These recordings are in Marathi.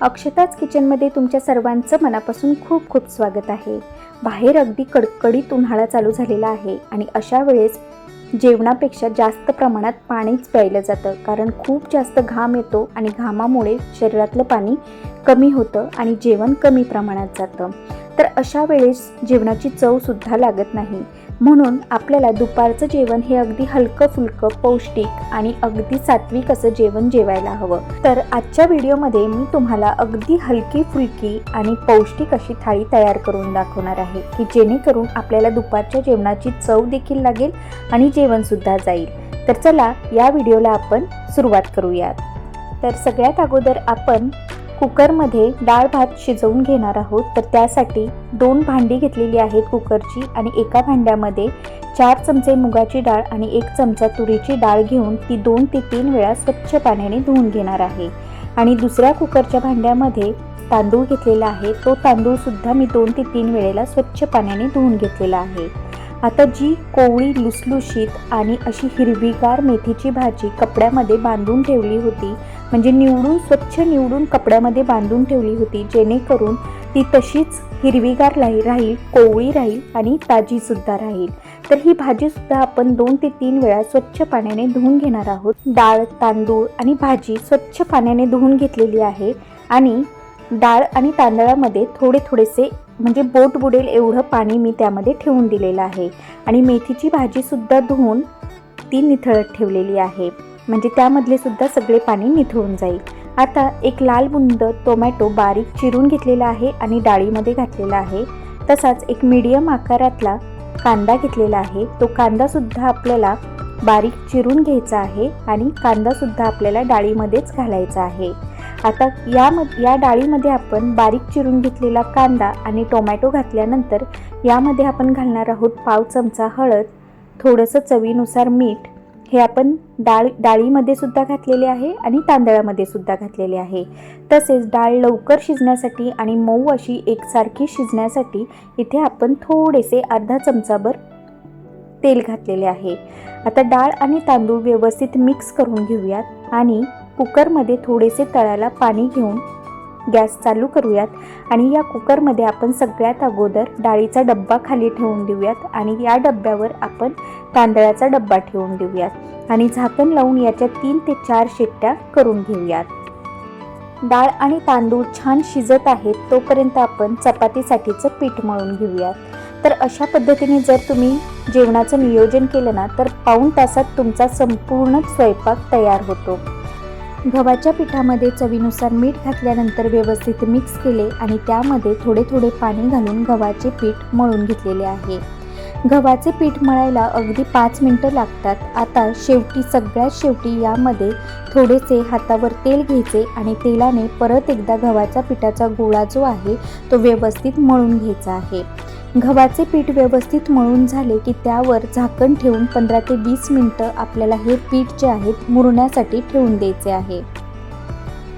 अक्षताच किचनमध्ये तुमच्या सर्वांचं मनापासून खूप खूप स्वागत आहे. बाहेर अगदी कडकडीत उन्हाळा चालू झालेला आहे आणि अशा वेळेस जेवणापेक्षा जास्त प्रमाणात पाणीच प्यायलं जातं. कारण खूप जास्त घाम येतो आणि घामामुळे शरीरातलं पाणी कमी होतं आणि जेवण कमी प्रमाणात जातं. तर अशा वेळेस जेवणाची चवसुद्धा लागत नाही. म्हणून आपल्याला दुपारचं जेवण हे अगदी हलकं फुलकं पौष्टिक आणि अगदी सात्विक असं जेवण जेवायला हवं. तर आजच्या व्हिडिओमध्ये मी तुम्हाला अगदी हलकी फुलकी आणि पौष्टिक अशी थाळी तयार करून दाखवणार आहे की जेणेकरून आपल्याला दुपारच्या जेवणाची चव देखील लागेल आणि जेवणसुद्धा जाईल. तर चला या व्हिडिओला आपण सुरुवात करूयात. तर सगळ्यात अगोदर आपण कुकरमध्ये डाळ भात शिजवून घेणार आहोत. तर त्यासाठी दोन भांडी घेतलेली आहेत कुकरची आणि एका भांड्यामध्ये चार चमचे मुगाची डाळ आणि एक चमचा तुरीची डाळ घेऊन ती दोन ते तीन वेळा स्वच्छ पाण्याने धुवून घेणार आहे. आणि दुसऱ्या कुकरच्या भांड्यामध्ये तांदूळ घेतलेला आहे. तो तांदूळसुद्धा मी दोन ते तीन वेळेला स्वच्छ पाण्याने धुवून घेतलेला आहे. आता जी कोवळी लुसलुशीत आणि अशी हिरवीगार मेथीची भाजी कपड्यामध्ये बांधून ठेवली होती म्हणजे निवडून स्वच्छ निवडून कपड्यामध्ये बांधून ठेवली होती जेणेकरून ती तशीच हिरवीगार राहील राहील कोवळी राहील आणि ताजीसुद्धा राहील. तर ही भाजीसुद्धा आपण दोन ते तीन वेळा स्वच्छ पाण्याने धुवून घेणार आहोत. डाळ तांदूळ आणि भाजी स्वच्छ पाण्याने धुवून घेतलेली आहे आणि डाळ आणि तांदळामध्ये थोडे थोडेसे म्हणजे बोट बुडेल एवढं पाणी मी त्यामध्ये ठेवून दिलेलं आहे. आणि मेथीची भाजीसुद्धा धुवून ती निथळत ठेवलेली आहे. म्हणजे त्यामधले सुद्धा सगळे पाणी निथळून जाईल. आता एक लाल बुंद टोमॅटो बारीक चिरून घेतलेला आहे आणि डाळीमध्ये घातलेला आहे. तसाच एक मीडियम आकारातला कांदा घेतलेला आहे. तो कांदासुद्धा आपल्याला बारीक चिरून घ्यायचा आहे आणि कांदासुद्धा आपल्याला डाळीमध्येच घालायचा आहे. आता यामध्ये या डाळीमध्ये आपण बारीक चिरून घेतलेला कांदा आणि टोमॅटो घातल्यानंतर यामध्ये आपण घालणार आहोत पाव चमचा हळद थोडंसं चवीनुसार मीठ. हे आपण डाळ डाळीमध्ये सुद्धा घातलेले आहे आणि तांदळामध्ये सुद्धा घातलेले आहे. तसेच डाळ लवकर शिजण्यासाठी आणि मऊ अशी एकसारखी शिजण्यासाठी इथे आपण थोडेसे अर्धा चमचाभर तेल घातलेले आहे. आता डाळ आणि तांदूळ व्यवस्थित मिक्स करून घेऊयात आणि कुकरमध्ये थोडेसे तळाला पाणी घेऊन गॅस चालू करूयात आणि या कुकरमध्ये आपण सगळ्यात अगोदर डाळीचा डब्बा खाली ठेवून देऊयात आणि या डब्यावर आपण तांदळाचा डब्बा ठेवून देऊयात आणि झाकण लावून याच्या तीन ते चार शिट्ट्या करून घेऊयात. डाळ आणि तांदूळ छान शिजत आहेत तोपर्यंत आपण चपातीसाठीचं पीठ मळून घेऊयात. तर अशा पद्धतीने जर तुम्ही जेवणाचं नियोजन केलं ना तर पाऊण तासात तुमचा संपूर्ण स्वयंपाक तयार होतो. गव्हाच्या पिठामध्ये चवीनुसार मीठ घातल्यानंतर व्यवस्थित मिक्स केले आणि त्यामध्ये थोडे थोडे पाणी घालून गव्हाचे पीठ मळून घेतलेले आहे. गव्हाचे पीठ मळायला अगदी पाच मिनटं लागतात. आता शेवटी सगळ्यात शेवटी यामध्ये थोडेसे हातावर तेल घ्यायचे आणि तेलाने परत एकदा गव्हाच्या पिठाचा गोळा जो आहे तो व्यवस्थित मळून घ्यायचा आहे. गव्हाचे पीठ व्यवस्थित मळून झाले की त्यावर झाकण ठेवून पंधरा ते वीस मिनटं आपल्याला हे पीठ जे आहेत मुरण्यासाठी ठेवून द्यायचे आहे.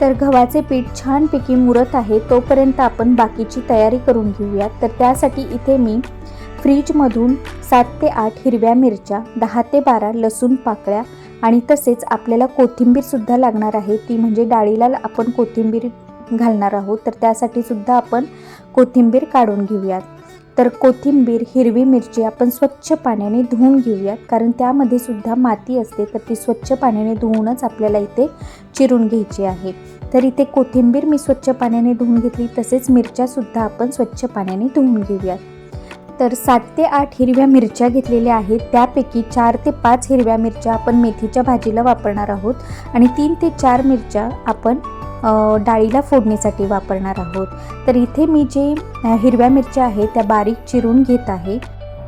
तर गव्हाचे पीठ छानपैकी मुरत आहे तोपर्यंत आपण बाकीची तयारी करून घेऊयात तर त्यासाठी इथे मी फ्रीजमधून सात ते आठ हिरव्या मिरच्या दहा ते बारा लसूण पाकळ्या आणि तसेच आपल्याला कोथिंबीरसुद्धा लागणार आहे. ती म्हणजे डाळीला आपण कोथिंबीर घालणार आहोत. तर त्यासाठी सुद्धा आपण कोथिंबीर काढून घेऊयात. तर कोथिंबीर हिरवी मिरची आपण स्वच्छ पाण्याने धुवून घेऊयात कारण त्यामध्ये सुद्धा माती असते तर ती स्वच्छ पाण्याने धुवूनच आपल्याला इथे चिरून घ्यायची आहे. तर इथे कोथिंबीर मी स्वच्छ पाण्याने धुवून घेतली तसेच मिरच्यासुद्धा आपण स्वच्छ पाण्याने धुवून घेऊयात तर सात ते आठ हिरव्या मिरच्या घेतलेल्या आहेत. त्यापैकी चार ते पाच हिरव्या मिरच्या आपण मेथीच्या भाजीला वापरणार आहोत. आणि तीन ते चार मिरच्या आपण डाळीला फोडणीसाठी वापरणार आहोत. तर इथे मी जे हिरव्या मिरच्या आहेत त्या बारीक चिरून घेत आहे.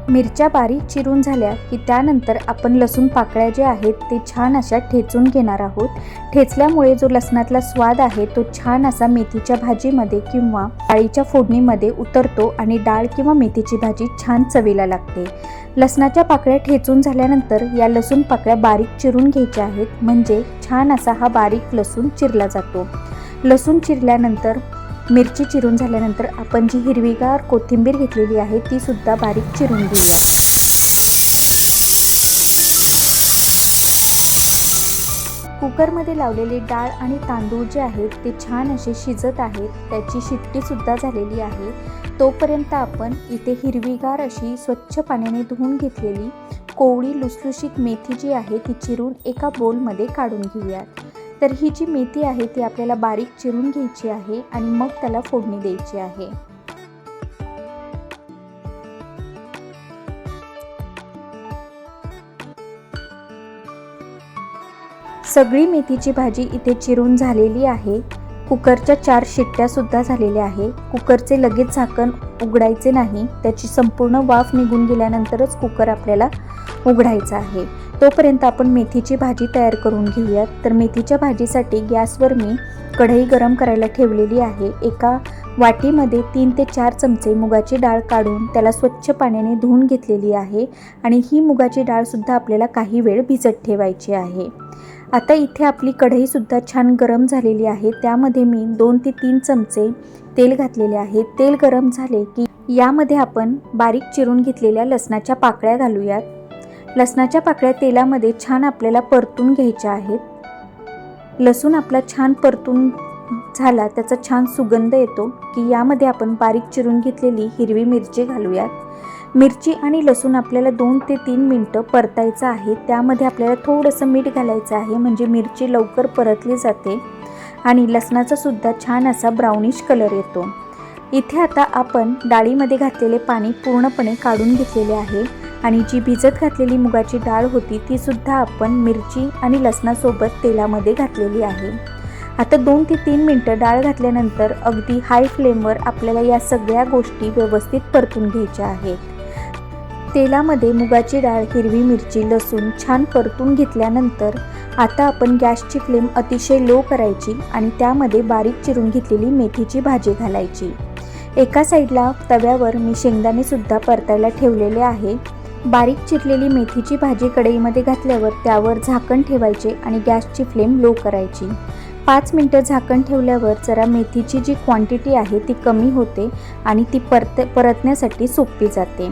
मिरच्या बारीक चिरून झाल्या की त्यानंतर आपण लसूण पाकळ्या जे आहेत ते छान अशा ठेचून घेणार आहोत. ठेचल्यामुळे जो लसणातला स्वाद आहे तो छान असा मेथीच्या भाजीमध्ये किंवा डाळीच्या फोडणीमध्ये उतरतो आणि डाळ किंवा मेथीची भाजी छान चवीला लागते. लसणाच्या पाकळ्या ठेचून झाल्यानंतर या लसूण पाकळ्या बारीक चिरून घ्यायच्या आहेत. म्हणजे छान असा हा बारीक लसूण चिरला जातो. लसूण चिरल्यानंतर मिरची चिरून झाल्यानंतर आपण जी हिरवीगार कोथिंबीर घेतलेली आहे ती सुद्धा बारीक चिरून घेऊया. कुकरमध्ये लावलेली डाळ आणि तांदूळ जे आहेत ते छान असे शिजत आहेत. त्याची शिट्टीसुद्धा झालेली आहे. तोपर्यंत आपण इथे हिरवीगार अशी स्वच्छ पाण्याने धुवून घेतलेली कोवळी लुसलुशीत मेथी जी आहे ती चिरून एका बोलमध्ये काढून घेऊयात. तर ही जी मेथी आहे ती आपल्याला बारीक चिरून घ्यायची आहे आणि मग त्याला फोडणी द्यायची आहे. सगळी मेथीची भाजी इथे चिरून झालेली आहे. कुकरच्या चार शिट्ट्यासुद्धा झालेल्या आहे. कुकरचे लगेच झाकण उघडायचे नाही. त्याची संपूर्ण वाफ निघून गेल्यानंतरच कुकर आपल्याला उघडायचा आहे. तोपर्यंत आपण मेथीची भाजी तयार करून घेऊयात. तर मेथीच्या भाजीसाठी गॅसवर मी कढई गरम करायला ठेवलेली आहे. एका वाटीमध्ये तीन ते चार चमचे मुगाची डाळ काढून त्याला स्वच्छ पाण्याने धुवून घेतलेली आहे आणि ही मुगाची डाळसुद्धा आपल्याला काही वेळ भिजत ठेवायची आहे. आता इथे आपली कढईसुद्धा छान गरम झालेली आहे. त्यामध्ये मी दोन ते तीन चमचे तेल घातलेले आहे. तेल गरम झाले की यामध्ये आपण बारीक चिरून घेतलेल्या लसणाच्या पाकळ्या घालूयात. लसणाच्या पाकळ्या तेलामध्ये छान आपल्याला परतून घ्यायच्या आहेत. लसूण आपला छान परतून झाला त्याचा छान सुगंध येतो की यामध्ये आपण बारीक चिरून घेतलेली हिरवी मिरची घालूयात. मिरची आणि लसूण आपल्याला दोन ते तीन मिनटं परतायचं आहे त्यामध्ये आपल्याला थोडंसं मीठ घालायचं आहे म्हणजे मिरची लवकर परतली जाते आणि लसणाचासुद्धा छान असा ब्राउनिश कलर येतो. इथे आता आपण डाळीमध्ये घातलेले पाणी पूर्णपणे काढून घेतलेले आहे आणि जी भिजत घातलेली मुगाची डाळ होती ती सुद्धा आपण मिरची आणि लसणासोबत तेलामध्ये घातलेली आहे. आता दोन ते तीन मिनटं डाळ घातल्यानंतर अगदी हाय फ्लेमवर आपल्याला या सगळ्या गोष्टी व्यवस्थित परतून घ्यायच्या आहेत. तेलामध्ये मुगाची डाळ हिरवी मिरची लसूण छान परतून घेतल्यानंतर आता आपण गॅसची फ्लेम अतिशय लो करायची आणि त्यामध्ये बारीक चिरून घेतलेली मेथीची भाजी घालायची. एका साईडला तव्यावर मी शेंगदाणेसुद्धा परतायला ठेवलेले आहे. बारीक चिरलेली मेथीची भाजी कढईमध्ये घातल्यावर त्यावर झाकण ठेवायचे आणि गॅसची फ्लेम लो करायची. पाच मिनटं झाकण ठेवल्यावर जरा मेथीची जी क्वांटिटी आहे ती कमी होते आणि ती परत परतण्यासाठी सोपी जाते.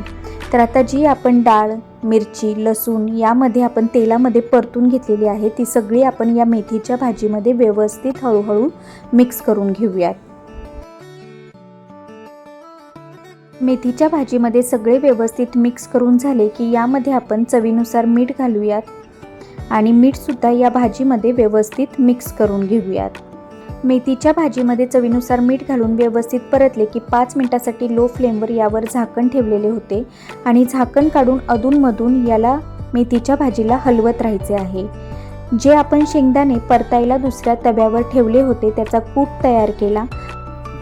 तर आता जी आपण डाळ मिरची लसूण यामध्ये आपण तेलामध्ये परतून घेतलेली आहे ती सगळी आपण या मेथीच्या भाजीमध्ये व्यवस्थित हळूहळू मिक्स करून घेऊयात. मेथीच्या भाजीमध्ये सगळे व्यवस्थित मिक्स करून झाले की यामध्ये आपण चवीनुसार मीठ घालूयात. आणि मीठसुद्धा या भाजीमध्ये व्यवस्थित मिक्स करून घेऊयात. मेथीच्या भाजीमध्ये चवीनुसार मीठ घालून व्यवस्थित परतले की पाच मिनटासाठी लो फ्लेमवर यावर झाकण ठेवलेले होते. आणि झाकण काढून अधूनमधून याला मेथीच्या भाजीला हलवत राहायचे आहे. जे आपण शेंगदाणे परतायला दुसऱ्या तव्यावर ठेवले होते त्याचा कूट तयार केला.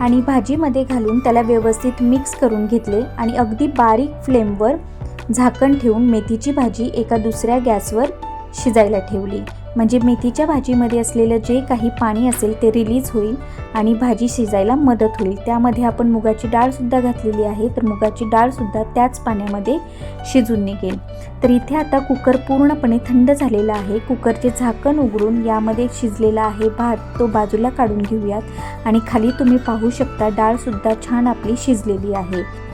आणि भाजीमध्ये घालून त्याला व्यवस्थित मिक्स करून घेतले आणि अगदी बारीक फ्लेमवर झाकण ठेवून मेथीची भाजी एका दुसऱ्या गॅसवर शिजायला ठेवली. म्हणजे मेथीच्या भाजीमध्ये असलेलं जे काही पाणी असेल ते रिलीज होईल आणि भाजी शिजायला मदत होईल. त्यामध्ये आपण मुगाची डाळसुद्धा घातलेली आहे. तर मुगाची डाळसुद्धा त्याच पाण्यामध्ये शिजून निघेल. तर इथे आता कुकर पूर्णपणे थंड झालेला आहे. कुकरचे झाकण उघडून यामध्ये शिजलेला आहे भात. तो बाजूला काढून घेऊयात. आणि खाली तुम्ही पाहू शकता डाळसुद्धा छान आपली शिजलेली आहे.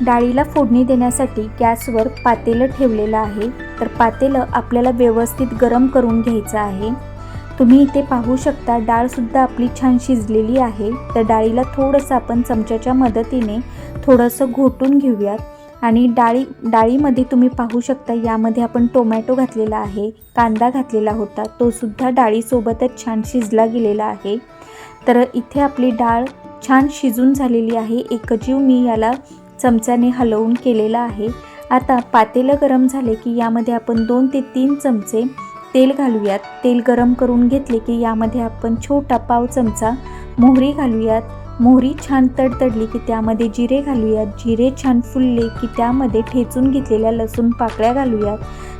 डाळीला फोडणी देण्यासाठी गॅसवर पातेलं ठेवलेलं आहे. तर पातेलं आपल्याला व्यवस्थित गरम करून घ्यायचं आहे. तुम्ही इथे पाहू शकता डाळसुद्धा आपली छान शिजलेली आहे. तर डाळीला थोडंसं आपण चमच्याच्या मदतीने थोडंसं घोटून घेऊयात. आणि डाळी डाळीमध्ये तुम्ही पाहू शकता यामध्ये आपण टोमॅटो घातलेला आहे कांदा घातलेला होता. तोसुद्धा डाळीसोबतच छान शिजला गेलेला आहे. तर इथे आपली डाळ छान शिजून झालेली आहे. एकजीव मी याला चमच्याने हलवून केलेला आहे. आता पातेलं गरम झाले की यामध्ये आपण दोन ते तीन चमचे तेल घालूयात. तेल गरम करून घेतले की यामध्ये आपण छोटा पाव चमचा मोहरी घालूयात. मोहरी छान तडतडली की त्यामध्ये जिरे घालूयात. जिरे छान फुलले की त्यामध्ये ठेचून घेतलेल्या लसूण पाकळ्या घालूयात.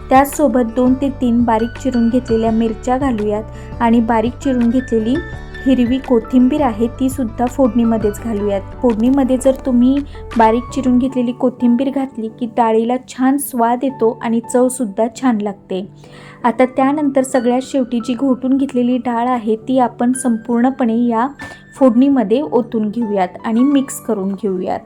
त्याचसोबत दोन ते तीन बारीक चिरून घेतलेल्या मिरच्या घालूयात. आणि बारीक चिरून घेतलेली हिरवी कोथिंबीर आहे ती सुद्धा फोडणीमध्येच घालूयात. फोडणीमध्ये जर तुम्ही बारीक चिरून घेतलेली कोथिंबीर घातली की डाळीला छान स्वाद येतो आणि चवसुद्धा छान लागते. आता त्यानंतर सगळ्यात शेवटी जी घोटून घेतलेली डाळ आहे ती आपण संपूर्णपणे या फोडणीमध्ये ओतून घेऊयात आणि मिक्स करून घेऊयात.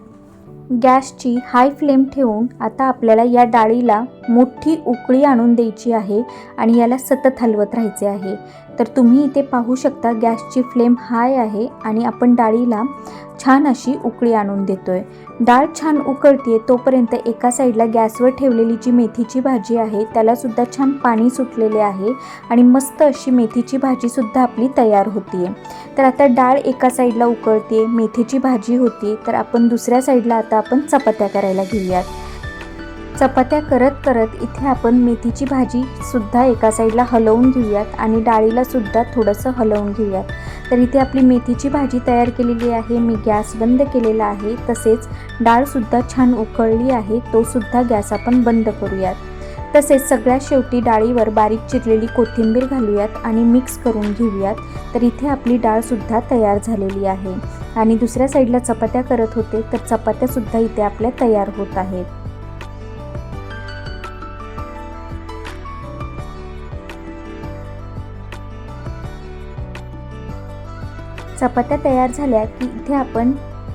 गॅसची हाय फ्लेम ठेवून आता आपल्याला या डाळीला मोठी उकळी आणून द्यायची आहे आणि याला सतत हलवत राहायचे आहे. तर तुम्ही इथे पाहू शकता गॅसची फ्लेम हाय आहे आणि आपण डाळीला छान अशी उकळी आणून देतोय. डाळ छान उकळते तोपर्यंत एका साईडला गॅसवर ठेवलेली जी मेथीची भाजी आहे त्याला सुद्धा छान पाणी सुटलेले आहे आणि मस्त अशी मेथीची भाजीसुद्धा आपली तयार होती आहे तर आता डाळ एका साईडला उकळते मेथीची भाजी होती तर आपण दुसऱ्या साईडला आता आपण चपात्या करायला घेऊयात. चपात्या करत करत इथे आपण मेथीची भाजी सुद्धा एका साईडला हलवून घेऊयात आणि डाळीला सुद्धा थोडंसं हलवून घेऊयात. तर इथे आपली मेथीची भाजी तयार केलेली आहे. मी गॅस बंद केलेला आहे. तसेच डाळसुद्धा छान उकळली आहे. तोसुद्धा गॅस आपण बंद करूयात. तसेच सगळ्या शेवटी डाळीवर बारीक चिरलेली कोथिंबीर घालूयात आणि मिक्स करून घेऊयात. तर इथे आपली डाळसुद्धा तयार झालेली आहे. आणि दुसऱ्या साईडला चपात्या करत होते. तर चपात्यासुद्धा इथे आपल्या तयार होत आहेत. चपात्या तयार झाल्या की इथे आपण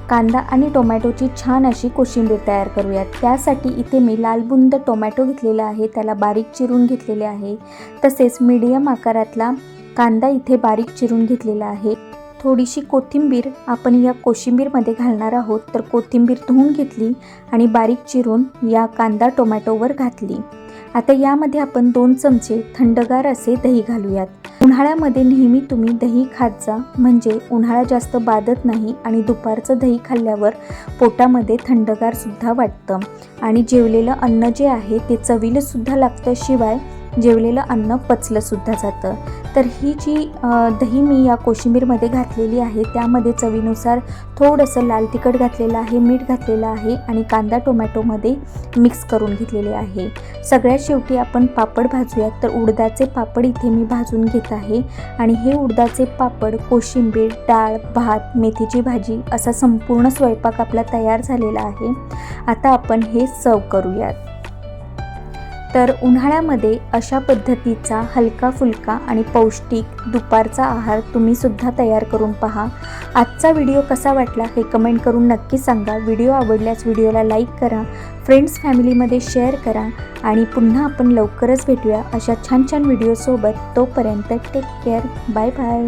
कांदा आणि टोमॅटोची छान अशी कोशिंबीर तयार करूयात. त्यासाठी इथे मी लालबुंद टोमॅटो घेतलेला आहे त्याला बारीक चिरून घेतलेले आहे. तसेच मीडियम आकारातला कांदा इथे बारीक चिरून घेतलेला आहे. थोडीशी कोथिंबीर आपण या कोशिंबीरमध्ये घालणार आहोत. तर कोथिंबीर धुवून घेतली आणि बारीक चिरून या कांदा टोमॅटोवर घातली. आता यामध्ये आपण दोन चमचे थंडगार असे दही घालूयात. उन्हाळ्यामध्ये नेहमी तुम्ही दही खात जा म्हणजे उन्हाळा जास्त बाधत नाही आणि दुपारचं दही खाल्ल्यावर पोटामध्ये थंडगारसुद्धा वाटतं. आणि जेवलेलं अन्न जे आहे ते चवीलंसुद्धा लागतं शिवाय जेवलेलं अन्न पचलंसुद्धा जातं. तर ही जी दही मी या कोशिंबीरमध्ये घातलेली आहे त्यामध्ये चवीनुसार थोडंसं लाल तिखट घातलेलं आहे मीठ घातलेलं आहे आणि कांदा टोमॅटोमध्ये मिक्स करून घेतलेले आहे. सगळ्यात शेवटी आपण पापड भाजूयात तर उडदाचे पापड इथे मी भाजून घेत आहे आणि हे उडदाचे पापड कोशिंबीर डाळ भात मेथीची भाजी असा संपूर्ण स्वयंपाक आपला तयार झालेला आहे. आता आपण हे सर्व करूयात. तर उन्हाळ्यामध्ये अशा पद्धतीचा हलका फुलका आणि पौष्टिक दुपारचा आहार तुम्ही सुद्धा तयार करून पहा. आजचा व्हिडिओ कसा वाटला हे कमेंट करून नक्की सांगा. व्हिडिओ आवडल्यास व्हिडिओला लाईक करा फ्रेंड्स फॅमिलीमध्ये शेअर करा आणि पुन्हा आपण लवकरच भेटूया अशा छान छान व्हिडिओसोबत तोपर्यंत टेक केअर बाय बाय